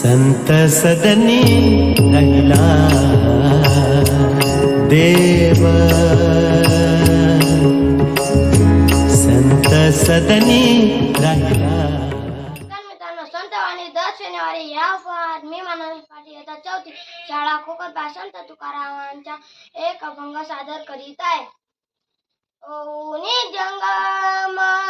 संत सदनी राहिला देव। संत सदनी राहिला। मित्रांनो संत आणि दर शनिवारी या उपहार मी मानवी पाटील येतात चौथी शाळा कोकणपा संत तुकारामांच्या एक अभंग सादर करीत आहे. ओनी जंगमा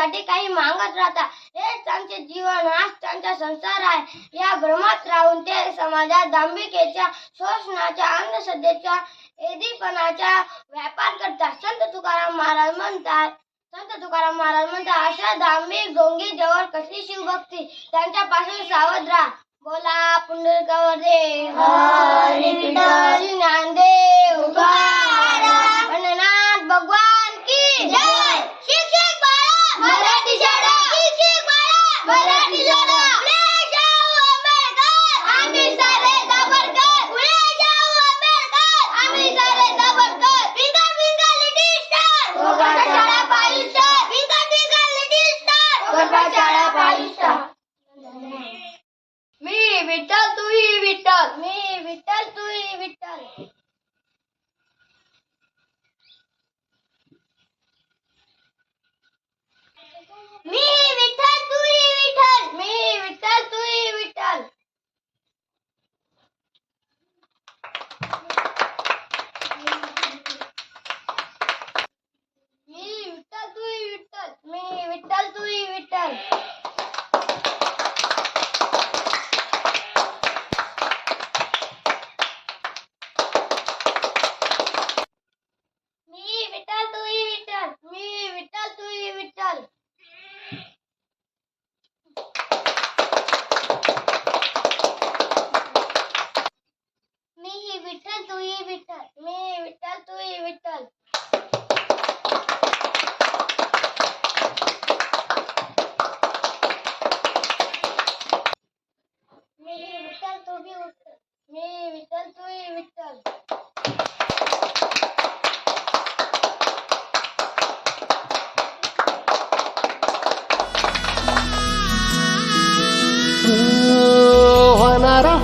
आणि काही मागत राहता. हेच त्यांचे जीवन हाच त्यांचा संसार आहे. या भ्रमात राहून ते समाजात दांभिकेच्या शोषणाच्या अंधश्रद्धेच्या एदीपणाचा व्यापार करतात. संत तुकाराम महाराज म्हणतात संत तुकाराम महाराज म्हणतात अशा दांभिक ढोंगी जवळ कसली शिवभक्ती त्यांच्यापासून सावध राहा. बोला पुंडलिकावर देव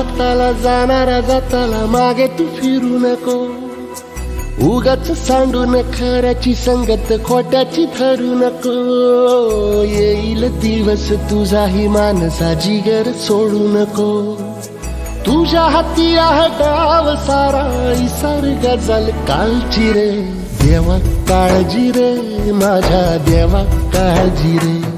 स्वतःला जाणारा जाताला मागे तू फिरू नको. उगाच सांडून खऱ्याची संगत खोट्याची ठरू नको. येईल दिवस तुझाही मानसा जिगर सोडू नको. तुझ्या हाती आहे डाव सारा इसार गजल कालची रे. देवा काळजी रे माझ्या देवा काळजी रे.